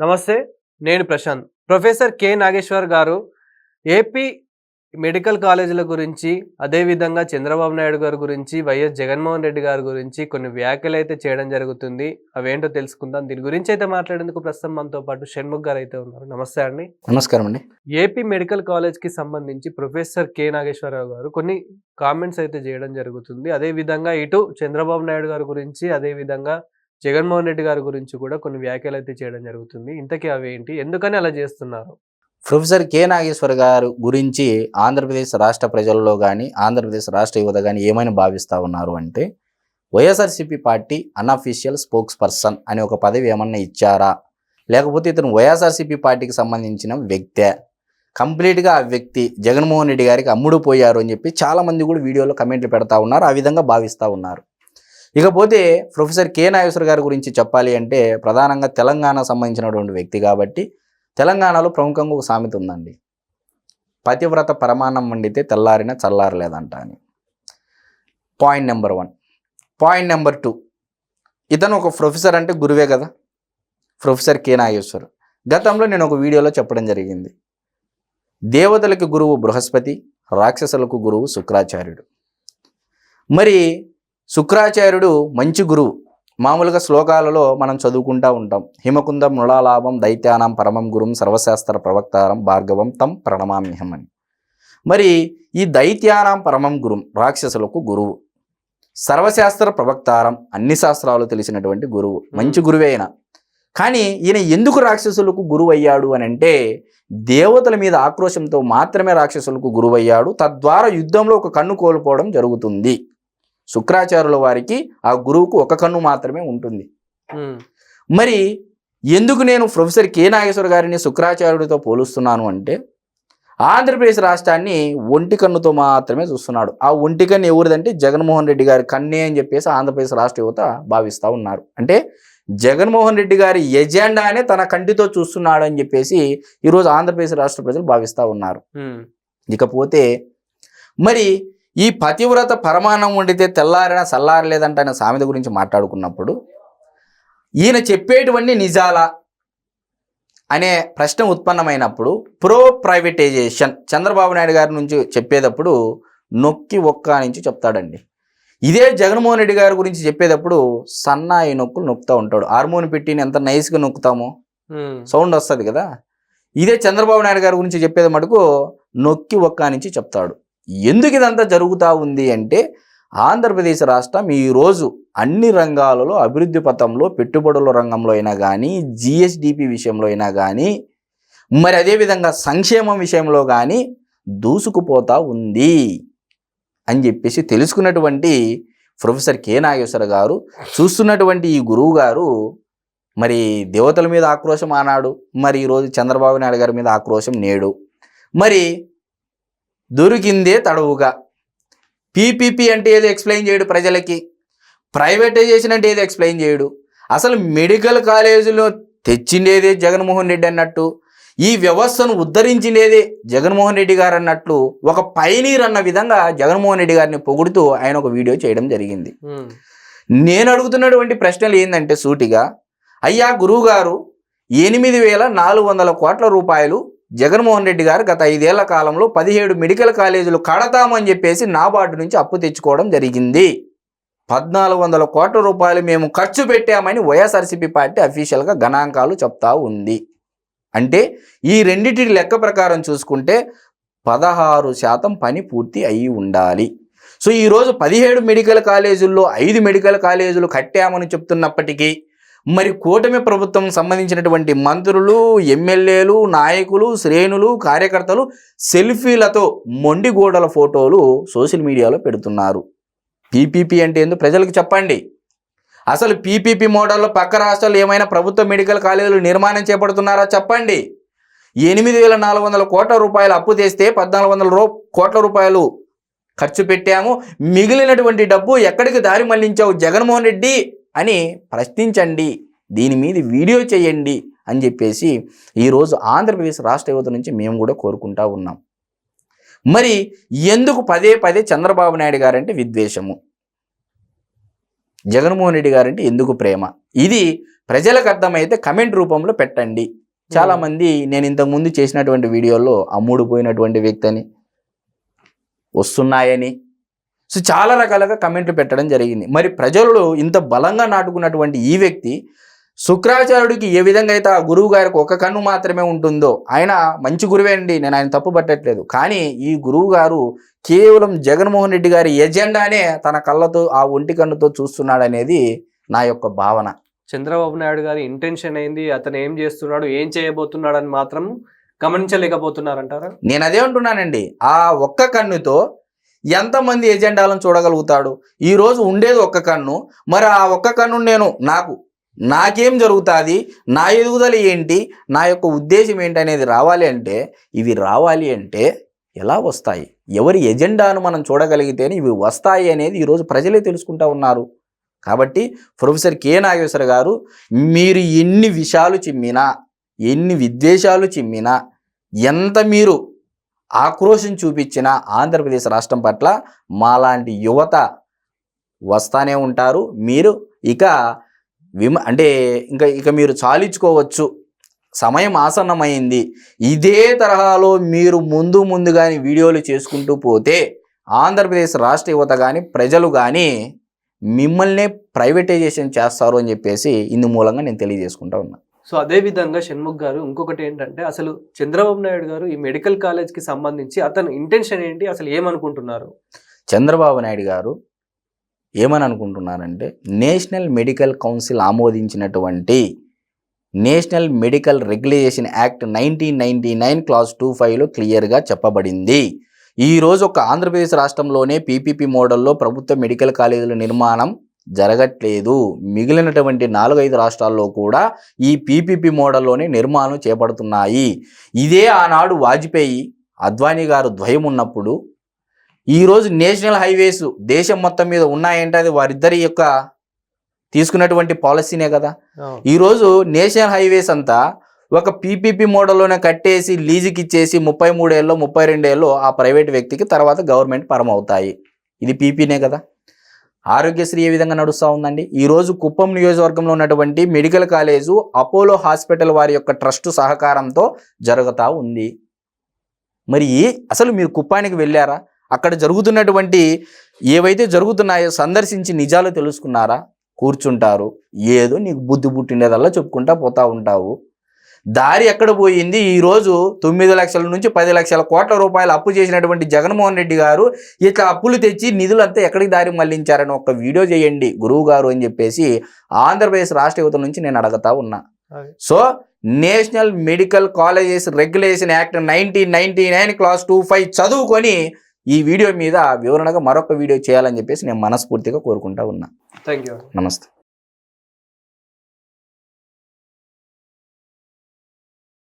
నమస్తే నేను Prashanth. Professor K. Nageshwar గారు ఏపీ మెడికల్ కాలేజీల గురించి అదేవిధంగా చంద్రబాబు నాయుడు గారి గురించి వైఎస్ జగన్మోహన్ రెడ్డి గారి గురించి కొన్ని వ్యాఖ్యలు అయితే చేయడం జరుగుతుంది. అవేంటో తెలుసుకుందాం. దీని గురించి అయితే మాట్లాడేందుకు ప్రస్తుతం మనతో పాటు షణ్ముఖ్ గారు అయితే ఉన్నారు. నమస్తే అండి. నమస్కారం అండి. ఏపీ మెడికల్ కాలేజ్కి సంబంధించి ప్రొఫెసర్ కె. నాగేశ్వరరావు గారు కొన్ని కామెంట్స్ అయితే చేయడం జరుగుతుంది. అదే విధంగా ఇటు చంద్రబాబు నాయుడు గారి గురించి అదే విధంగా జగన్మోహన్ రెడ్డి గారి గురించి కూడా కొన్ని వ్యాఖ్యలు అయితే చేయడం జరుగుతుంది. ఇంతకీ అవి ఏంటి? ఎందుకని అలా చేస్తున్నారు? ప్రొఫెసర్ కె నాగేశ్వర్ గారు గురించి ఆంధ్రప్రదేశ్ రాష్ట్ర ప్రజల్లో కానీ ఆంధ్రప్రదేశ్ రాష్ట్ర యువత కానీ ఏమైనా భావిస్తూ ఉన్నారు అంటే YSRCP party unofficial spokesperson అనే ఒక పదవి ఏమన్నా ఇచ్చారా? లేకపోతే ఇతను వైఎస్ఆర్సీపీ పార్టీకి సంబంధించిన వ్యక్తే? కంప్లీట్గా ఆ వ్యక్తి జగన్మోహన్ రెడ్డి గారికి అమ్ముడు పోయారు అని చెప్పి చాలామంది కూడా వీడియోలో కమెంట్లు పెడతా ఉన్నారు ఆ విధంగా భావిస్తూ ఉన్నారు. ఇకపోతే ప్రొఫెసర్ కె నాగేశ్వర గారి గురించి చెప్పాలి అంటే ప్రధానంగా తెలంగాణ సంబంధించినటువంటి వ్యక్తి కాబట్టి తెలంగాణలో ప్రముఖంగా ఒక సామెత ఉందండి. పతివ్రత పరమాన్నం వండితే తెల్లారిన చల్లారలేదంట అని point number one point number two ఇతను ఒక ప్రొఫెసర్ అంటే గురువే కదా? Professor K Nageshwar. గతంలో నేను ఒక వీడియోలో చెప్పడం జరిగింది. దేవతలకు గురువు బృహస్పతి రాక్షసులకు గురువు శుక్రాచార్యుడు. మరి శుక్రాచార్యుడు మంచి గురువు. మామూలుగా శ్లోకాలలో మనం చదువుకుంటా ఉంటాం. హిమకుందం మృళాలాభం దైత్యానం పరమం గురుం సర్వశాస్త్ర ప్రవక్తారం భార్గవం తం ప్రణమామ్యహం అని. మరి ఈ దైత్యానాం పరమం గురుం రాక్షసులకు గురువు. సర్వశాస్త్ర ప్రవక్తారం అన్ని శాస్త్రాలు తెలిసినటువంటి గురువు. మంచి గురువే అయినా కానీ ఈయన ఎందుకు రాక్షసులకు గురువు అయ్యాడు అని అంటే దేవతల మీద ఆక్రోశంతో మాత్రమే రాక్షసులకు గురువయ్యాడు. తద్వారా యుద్ధంలో ఒక కన్ను కోల్పోవడం జరుగుతుంది. శుక్రాచార్యుల వారికి ఆ గురువుకు ఒక కన్ను మాత్రమే ఉంటుంది. మరి ఎందుకు నేను ప్రొఫెసర్ కె నాగేశ్వర గారిని శుక్రాచార్యుడితో పోలుస్తున్నాను అంటే ఆంధ్రప్రదేశ్ రాష్ట్రాన్ని ఒంటి కన్నుతో మాత్రమే చూస్తున్నాడు. ఆ ఒంటి కన్ను ఎవరిదంటే జగన్మోహన్ రెడ్డి గారి కన్నే అని చెప్పేసి ఆంధ్రప్రదేశ్ రాష్ట్ర యువత భావిస్తూ ఉన్నారు. అంటే జగన్మోహన్ రెడ్డి గారి ఎజెండానే తన కంటితో చూస్తున్నాడు అని చెప్పేసి ఈరోజు ఆంధ్రప్రదేశ్ రాష్ట్ర ప్రజలు భావిస్తూ ఉన్నారు. ఇకపోతే మరి ఈ పతివ్రత పరమాణం వండితే తెల్లారినా చల్లారలేదంట అనే సామెత గురించి మాట్లాడుకున్నప్పుడు ఈయన చెప్పేటివన్నీ నిజాలా అనే ప్రశ్న ఉత్పన్నమైనప్పుడు ప్రో ప్రైవేటైజేషన్ చంద్రబాబు నాయుడు గారి నుంచి చెప్పేటప్పుడు నొక్కి ఒక్క నుంచి చెప్తాడండి. ఇదే జగన్మోహన్ రెడ్డి గారి గురించి చెప్పేటప్పుడు సన్నాయి నొక్కులు నొక్కుతూ ఉంటాడు. హార్మోన్ పెట్టి ఎంత నైస్గా నొక్కుతామో సౌండ్ వస్తుంది కదా. ఇదే చంద్రబాబు నాయుడు గారి గురించి చెప్పేది మటుకు నొక్కి ఒక్క నుంచి చెప్తాడు. ఎందుకు ఇదంతా జరుగుతూ ఉంది అంటే ఆంధ్రప్రదేశ్ రాష్ట్రం ఈరోజు అన్ని రంగాలలో అభివృద్ధి పథంలో పెట్టుబడుల రంగంలో అయినా కానీ జిఎస్డిపి విషయంలో అయినా కానీ మరి అదేవిధంగా సంక్షేమం విషయంలో కానీ దూసుకుపోతా ఉంది అని చెప్పేసి తెలుసుకున్నటువంటి ప్రొఫెసర్ కె నాగేశ్వర గారు చూస్తున్నటువంటి ఈ గురువు గారు మరి దేవతల మీద ఆక్రోశం ఆనాడు మరి ఈరోజు చంద్రబాబు నాయుడు గారి మీద ఆక్రోశం నేడు. మరి దొరికిందే తడవుగా. పీపీపీ అంటే ఏదో ఎక్స్ప్లెయిన్ చేయడు ప్రజలకి. ప్రైవేటైజేషన్ అంటే ఏదో ఎక్స్ప్లెయిన్ చేయడు. అసలు మెడికల్ కాలేజీలో తెచ్చిండేదే జగన్మోహన్ రెడ్డి అన్నట్టు ఈ వ్యవస్థను ఉద్ధరించిండేదే జగన్మోహన్ రెడ్డి గారు అన్నట్లు ఒక పైనీర్ అన్న విధంగా జగన్మోహన్ రెడ్డి గారిని పొగుడుతూ ఆయన ఒక వీడియో చేయడం జరిగింది. నేను అడుగుతున్నటువంటి ప్రశ్నలు ఏంటంటే సూటిగా అయ్యా గురువుగారు ఎనిమిది వేల నాలుగు వందల కోట్ల రూపాయలు జగన్మోహన్ రెడ్డి గారు గత ఐదేళ్ళ కాలంలో పదిహేడు మెడికల్ కాలేజీలు కడతామని చెప్పేసి నాబార్డు నుంచి అప్పు తెచ్చుకోవడం జరిగింది. పద్నాలుగు వందల కోట్ల రూపాయలు మేము ఖర్చు పెట్టామని వైఎస్ఆర్సీపీ పార్టీ అఫీషియల్గా గణాంకాలు చెప్తా ఉంది. అంటే ఈ రెండింటి లెక్క ప్రకారం చూసుకుంటే పదహారు శాతం పని పూర్తి అయి ఉండాలి. సో ఈరోజు పదిహేడు మెడికల్ కాలేజీల్లో ఐదు మెడికల్ కాలేజీలు కట్టామని చెప్తున్నప్పటికీ మరి కూటమి ప్రభుత్వం సంబంధించినటువంటి మంత్రులు ఎమ్మెల్యేలు నాయకులు శ్రేణులు కార్యకర్తలు సెల్ఫీలతో మొండిగోడల ఫోటోలు సోషల్ మీడియాలో పెడుతున్నారు. పీపీపీ అంటే ఏందో ప్రజలకు చెప్పండి. అసలు పీపీపీ మోడల్లో పక్క రాష్ట్రాలు ఏమైనా ప్రభుత్వ మెడికల్ కాలేజీలు నిర్మాణం చేపడుతున్నారా చెప్పండి. ఎనిమిది వేల నాలుగు వందల కోట్ల రూపాయలు అప్పు తెస్తే పద్నాలుగు వందల రూ కోట్ల రూపాయలు ఖర్చు పెట్టాము. మిగిలినటువంటి డబ్బు ఎక్కడికి దారి మళ్ళించావు జగన్మోహన్ రెడ్డి? అని ప్రశ్నించండి. దీని మీద వీడియో చేయండి అని చెప్పేసి ఈరోజు ఆంధ్రప్రదేశ్ రాష్ట్ర యువత నుంచి మేము కూడా కోరుకుంటా ఉన్నాం. మరి ఎందుకు పదే పదే చంద్రబాబు నాయుడు గారంటే విద్వేషము? జగన్మోహన్ రెడ్డి గారంటే ఎందుకు ప్రేమ? ఇది ప్రజలకు అర్థమైతే కమెంట్ రూపంలో పెట్టండి. చాలామంది నేను ఇంతకుముందు చేసినటువంటి వీడియోలో అమ్ముడు పోయినటువంటి వ్యక్తి అని వస్తున్నాయని సో చాలా రకాలుగా కమెంట్లు పెట్టడం జరిగింది. మరి ప్రజలు ఇంత బలంగా నాటుకున్నటువంటి ఈ వ్యక్తి శుక్రాచార్యుడికి ఏ విధంగా అయితే ఆ గురువు గారికి ఒక కన్ను మాత్రమే ఉంటుందో ఆయన మంచి గురువే అండి నేను ఆయన తప్పు పట్టట్లేదు. కానీ ఈ గురువు గారు కేవలం జగన్మోహన్ రెడ్డి గారి ఎజెండానే తన కళ్ళతో ఆ ఒంటి కన్నుతో చూస్తున్నాడనేది నా యొక్క భావన. చంద్రబాబు నాయుడు గారి ఇంటెన్షన్ ఏంది? అతను ఏం చేస్తున్నాడు? ఏం చేయబోతున్నాడు అని మాత్రం గమనించలేకపోతున్నారంటారా? నేను అదే అంటున్నానండి. ఆ ఒక్క కన్నుతో ఎంతమంది ఎజెండాలను చూడగలుగుతాడు? ఈరోజు ఉండేది ఒక్క కన్ను. మరి ఆ ఒక్క కన్ను నేను నాకు నాకేం జరుగుతుంది? నా ఎదుగుదల ఏంటి? నా యొక్క ఉద్దేశం ఏంటి అనేది రావాలి అంటే ఇవి రావాలి అంటే ఎలా వస్తాయి? ఎవరి ఎజెండాను మనం చూడగలిగితేనే ఇవి వస్తాయి అనేది ఈరోజు ప్రజలే తెలుసుకుంటా ఉన్నారు. కాబట్టి ప్రొఫెసర్ కె నాగేశ్వర గారు మీరు ఎన్ని విషయాలు చిమ్మినా ఎన్ని విద్వేషాలు చిమ్మినా ఎంత మీరు ఆక్రోశం చూపించిన ఆంధ్రప్రదేశ్ రాష్ట్రం పట్ల మాలాంటి యువత వస్తానే ఉంటారు. మీరు ఇక విమ అంటే ఇంకా ఇక మీరు చాలించుకోవచ్చు. సమయం ఆసన్నమైంది. ఇదే తరహాలో మీరు ముందు ముందు కానీ వీడియోలు చేసుకుంటూ పోతే ఆంధ్రప్రదేశ్ రాష్ట్ర యువత కానీ ప్రజలు కానీ మిమ్మల్నే ప్రైవేటైజేషన్ చేస్తారు అని చెప్పేసి ఇందు మూలంగా నేను తెలియజేసుకుంటా ఉన్నా. సో అదే విధంగా షణ్ముఖ్ గారు ఇంకొకటి ఏంటంటే అసలు చంద్రబాబు నాయుడు గారు ఈ మెడికల్ కాలేజ్కి సంబంధించి అతను ఇంటెన్షన్ ఏంటి? అసలు ఏమనుకుంటున్నారు? చంద్రబాబు నాయుడు గారు ఏమని అనుకుంటున్నారంటే national medical council ఆమోదించినటువంటి national medical regulation act nineteen ninety nine clause two ఫైవ్లో క్లియర్గా చెప్పబడింది. ఈరోజు ఒక ఆంధ్రప్రదేశ్ రాష్ట్రంలోనే పీపీపీ మోడల్లో ప్రభుత్వ మెడికల్ కాలేజీల నిర్మాణం జరగట్లేదు. మిగిలినటువంటి నాలుగైదు రాష్ట్రాల్లో కూడా ఈ పీపీపీ మోడల్లోనే నిర్మాణం చేపడుతున్నాయి. ఇదే ఆనాడు వాజ్పేయి అద్వానీ గారు ద్వయం ఉన్నప్పుడు ఈరోజు నేషనల్ హైవేస్ దేశం మొత్తం మీద ఉన్నాయంటే అది వారిద్దరి యొక్క తీసుకున్నటువంటి పాలసీనే కదా. ఈరోజు నేషనల్ హైవేస్ అంతా ఒక పీపీపీ మోడల్లోనే కట్టేసి లీజుకి ఇచ్చేసి ముప్పై మూడేళ్ళు ముప్పై రెండేళ్ళు ఆ ప్రైవేట్ వ్యక్తికి తర్వాత గవర్నమెంట్ పరం అవుతాయి ఇది పీపీనే కదా. ఆరోగ్యశ్రీ ఏ విధంగా నడుస్తూ ఉందండి? ఈరోజు కుప్పం నియోజకవర్గంలో ఉన్నటువంటి మెడికల్ కాలేజు అపోలో హాస్పిటల్ వారి యొక్క ట్రస్ట్ సహకారంతో జరుగుతూ ఉంది. మరి అసలు మీరు కుప్పానికి వెళ్ళారా? అక్కడ జరుగుతున్నటువంటి ఏవైతే జరుగుతున్నాయో సందర్శించి నిజాలు తెలుసుకున్నారా? కూర్చుంటారు. ఏదో నీకు బుద్ధి పుట్టిండేదల్లా చెప్పుకుంటా పోతూ ఉంటావు. దారి ఎక్కడ పోయింది? ఈరోజు తొమ్మిది లక్షల నుంచి పది లక్షల కోట్ల రూపాయలు అప్పు చేసినటువంటి జగన్మోహన్ రెడ్డి గారు ఇట్లా అప్పులు తెచ్చి నిధులంతా ఎక్కడికి దారి మళ్ళించారని ఒక వీడియో చేయండి గురువు గారు అని చెప్పేసి ఆంధ్రప్రదేశ్ రాష్ట్ర యువత నుంచి నేను అడగతా ఉన్నా. So national medical colleges regulation act nineteen ninety nine clause two five చదువుకొని ఈ వీడియో మీద వివరణగా మరొక వీడియో చేయాలని చెప్పేసి నేను మనస్ఫూర్తిగా కోరుకుంటా ఉన్నా. థ్యాంక్ యూ నమస్తే.